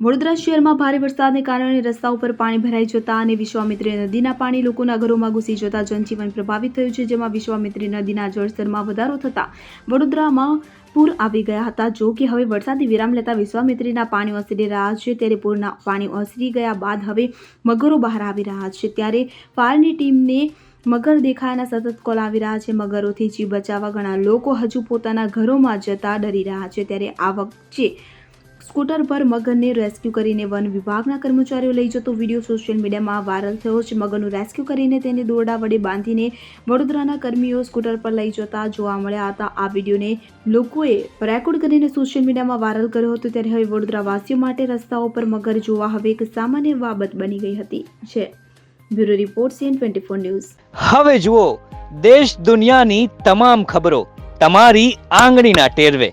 વડોદરા શહેરમાં ભારે વરસાદને કારણે રસ્તા ઉપર પાણી ભરાઈ જતા અને વિશ્વામિત્રી નદીના પાણી લોકોના ઘરોમાં ઘૂસી જતા જનજીવન પ્રભાવિત થયું છે, જેમાં વિશ્વામિત્રી નદીના જળસ્તરમાં વધારો થતા વડોદરામાં પૂર આવી ગયા હતા. જો કે હવે વરસાદી વિરામ લેતા વિશ્વામિત્રીના પાણી ઓસરી રહ્યા છે, ત્યારે પૂરના પાણી ઓસરી ગયા બાદ હવે મગરો બહાર આવી રહ્યા છે. ત્યારે ફાયરની ટીમને મગર દેખાયાના સતત કોલ આવી રહ્યા છે. મગરોથી જીવ બચાવવા ઘણા લોકો હજુ પોતાના ઘરોમાં જતા ડરી રહ્યા છે. ત્યારે આ વચ્ચે સ્કૂટર પર મગનને રેસ્ક્યુ કરીને વન વિભાગના કર્મચારીઓ લઈ જતો વીડિયો સોશિયલ મીડિયામાં વાયરલ થયો છે. મગનનું રેસ્ક્યુ કરીને તેને દોરડા વડે બાંધીને વડોદરાના કર્મીઓ સ્કૂટર પર લઈ જતા જોવા મળ્યા હતા. આ વિડીયોને લોકોએ રેકોર્ડ કરીને સોશિયલ મીડિયામાં વાયરલ કર્યો હતો. ત્યારે હવે વડોદરા વાસીઓ માટે રસ્તાઓ પર મગર જોવા હવે એક સામાન્ય બાબત બની ગઈ હતી છે. Bureau report CN twenty four news. હવે જુઓ, દેશ દુનિયાની તમામ ખબરો તમારી આંગળીના ટેરવે.